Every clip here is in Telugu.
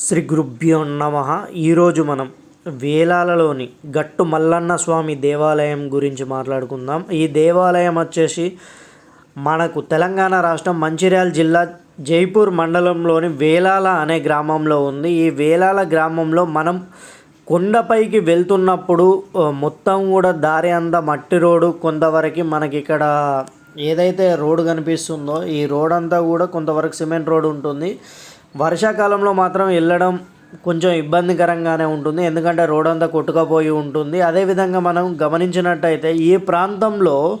శ్రీ గురుభ్యో నమ. ఈరోజు మనం వేలాలలోని గట్టు మల్లన్న స్వామి దేవాలయం గురించి మాట్లాడుకుందాం. ఈ దేవాలయం వచ్చేసి మనకు తెలంగాణ రాష్ట్రం మంచిర్యాల జిల్లా జైపూర్ మండలంలోని వేలాల అనే గ్రామంలో ఉంది. ఈ వేలాల గ్రామంలో మనం కొండపైకి వెళ్తున్నప్పుడు మొత్తం కూడా దారి అంతా మట్టి రోడ్డు. కొంతవరకు మనకి ఇక్కడ ఏదైతే రోడ్డు కనిపిస్తుందో ఈ రోడ్ అంతా కూడా కొంతవరకు సిమెంట్ రోడ్ ఉంటుంది. వర్షాకాలంలో మాత్రం వెళ్ళడం కొంచెం ఇబ్బందికరంగానే ఉంటుంది. ఎందుకంటే రోడ్ అంతా కొట్టుకపోయి ఉంటుంది. అదేవిధంగా మనం గమనించినట్టయితే ఈ ప్రాంతంలో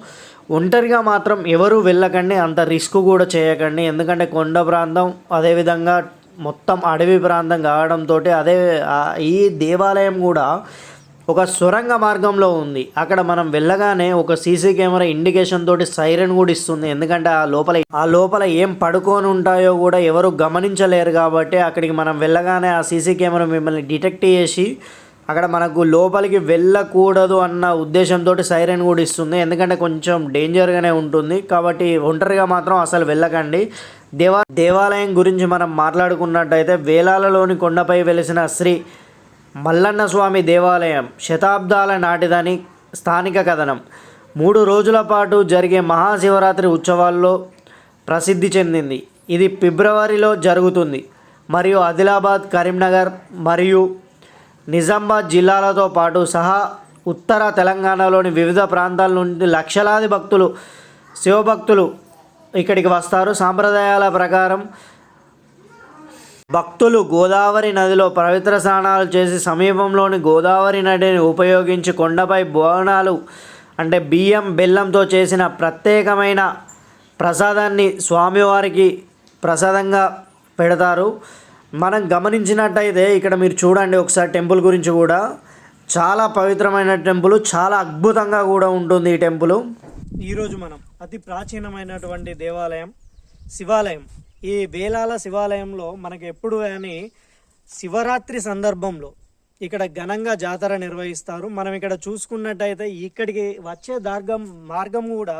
ఒంటరిగా మాత్రం ఎవరు వెళ్ళకండి. అంత రిస్క్ కూడా చేయకండి. ఎందుకంటే కొండ ప్రాంతం అదేవిధంగా మొత్తం అడవి ప్రాంతం కావడంతో అదే ఈ దేవాలయం కూడా ఒక సొరంగ మార్గంలో ఉంది. అక్కడ మనం వెళ్ళగానే ఒక సీసీ కెమెరా ఇండికేషన్ తోటి సైరన్ కూడా ఇస్తుంది. ఎందుకంటే ఆ లోపల ఆ లోపల ఏం పడుకొని ఉంటాయో కూడా ఎవరు గమనించలేరు కాబట్టి అక్కడికి మనం వెళ్ళగానే ఆ సీసీ కెమెరా మిమ్మల్ని డిటెక్ట్ చేసి అక్కడ మనకు లోపలికి వెళ్ళకూడదు అన్న ఉద్దేశంతో సైరన్ కూడా ఇస్తుంది. ఎందుకంటే కొంచెం డేంజర్గానే ఉంటుంది. కాబట్టి ఒంటరిగా మాత్రం అసలు వెళ్ళకండి. దేవా దేవాలయం గురించి మనం మాట్లాడుకున్నట్టయితే వేలాలలోని కొండపై వెలిసిన శ్రీ మల్లన్న స్వామి దేవాలయం శతాబ్దాల నాటిదని స్థానిక కథనం. మూడు రోజుల పాటు జరిగే మహాశివరాత్రి ఉత్సవాల్లో ప్రసిద్ధి చెందింది. ఇది ఫిబ్రవరిలో జరుగుతుంది. మరియు ఆదిలాబాద్ కరీంనగర్ మరియు నిజామాబాద్ జిల్లాలతో పాటు సహా ఉత్తర తెలంగాణలోని వివిధ ప్రాంతాల నుండి లక్షలాది భక్తులు శివభక్తులు ఇక్కడికి వస్తారు. సాంప్రదాయాల ప్రకారం భక్తులు గోదావరి నదిలో పవిత్ర స్నానాలు చేసి సమీపంలోని గోదావరి నదిని ఉపయోగించి కొండపై బోనాలు అంటే బియ్యం బెల్లంతో చేసిన ప్రత్యేకమైన ప్రసాదాన్ని స్వామివారికి ప్రసాదంగా పెడతారు. మనం గమనించినట్టయితే ఇక్కడ మీరు చూడండి ఒకసారి టెంపుల్ గురించి కూడా. చాలా పవిత్రమైన టెంపుల్ చాలా అద్భుతంగా కూడా ఉంటుంది ఈ టెంపుల్. ఈరోజు మనం అతి ప్రాచీనమైనటువంటి దేవాలయం శివాలయం ఈ వేలాల శివాలయంలో మనకు ఎప్పుడు కానీ శివరాత్రి సందర్భంలో ఇక్కడ ఘనంగా జాతర నిర్వహిస్తారు. మనం ఇక్కడ చూసుకున్నట్టయితే ఇక్కడికి వచ్చే దార్గం మార్గం కూడా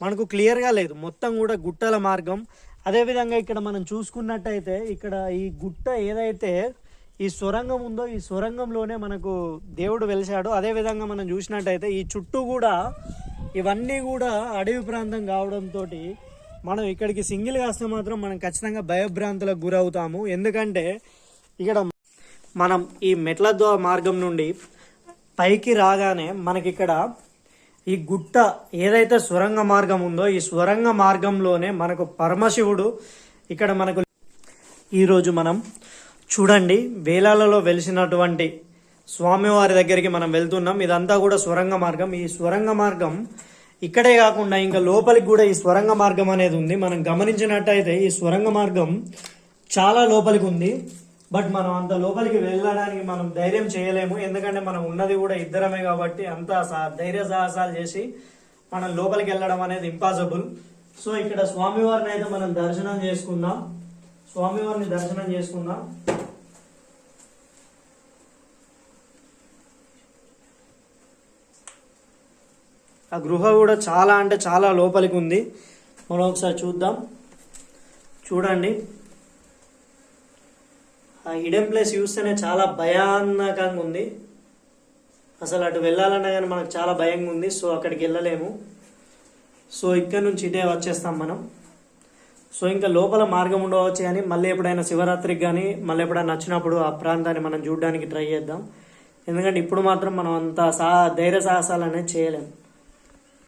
మనకు క్లియర్గా లేదు. మొత్తం కూడా గుట్టల మార్గం. అదేవిధంగా ఇక్కడ మనం చూసుకున్నట్టయితే ఇక్కడ ఈ గుట్ట ఏదైతే ఈ సొరంగం ఉందో ఈ సొరంగంలోనే మనకు దేవుడు వెలిశాడు. అదేవిధంగా మనం చూసినట్టయితే ఈ చుట్టూ కూడా ఇవన్నీ కూడా అడవి ప్రాంతం కావడంతో మనం ఇక్కడికి సింగిల్గా వస్తే మాత్రం మనం ఖచ్చితంగా భయభ్రాంతులకు గురవుతాము. ఎందుకంటే ఇక్కడ మనం ఈ మెట్ల ద్వారా మార్గం నుండి పైకి రాగానే మనకి ఇక్కడ ఈ గుట్ట ఏదైతే స్వరంగ మార్గం ఉందో ఈ స్వరంగ మార్గంలోనే మనకు పరమశివుడు ఇక్కడ మనకు ఈరోజు మనం చూడండి వేలాలలో వెలిసినటువంటి స్వామివారి దగ్గరికి మనం వెళ్తున్నాం. ఇదంతా కూడా స్వరంగ మార్గం. ఈ స్వరంగ మార్గం ఇక్కడే కాకుండా ఇంకా లోపలికి కూడా ఈ స్వరంగ మార్గం అనేది ఉంది. మనం గమనించినట్టయితే ఈ స్వరంగ మార్గం చాలా లోపలికి ఉంది. బట్ మనం అంత లోపలికి వెళ్ళడానికి మనం ధైర్యం చేయలేము. ఎందుకంటే మనం ఉన్నది కూడా ఇద్దరమే కాబట్టి అంత ధైర్య సాహసాలు చేసి మనం లోపలికి వెళ్ళడం అనేది ఇంపాసిబుల్ సో ఇక్కడ స్వామివారిని అయితే మనం దర్శనం చేసుకుందాం. స్వామివారిని దర్శనం చేసుకుందాం. ఆ గృహ కూడా చాలా అంటే చాలా లోపలికి ఉంది. మనం ఒకసారి చూద్దాం. చూడండి. ఆ హిడెన్ ప్లేస్ చూస్తేనే చాలా భయానకంగా ఉంది. అసలు అటు వెళ్ళాలన్నా కానీ మనకు చాలా భయంగా ఉంది. సో అక్కడికి వెళ్ళలేము. సో ఇక్కడ నుంచి ఇటే వచ్చేస్తాం మనం. సో ఇంకా లోపల మార్గం ఉండవచ్చు కానీ మళ్ళీ ఎప్పుడైనా శివరాత్రికి కానీ మళ్ళీ ఎప్పుడైనా నచ్చినప్పుడు ఆ ప్రాంతాన్ని మనం చూడడానికి ట్రై చేద్దాం. ఎందుకంటే ఇప్పుడు మాత్రం మనం అంత సా ధైర్య సాహసాలు అనేది చేయలేము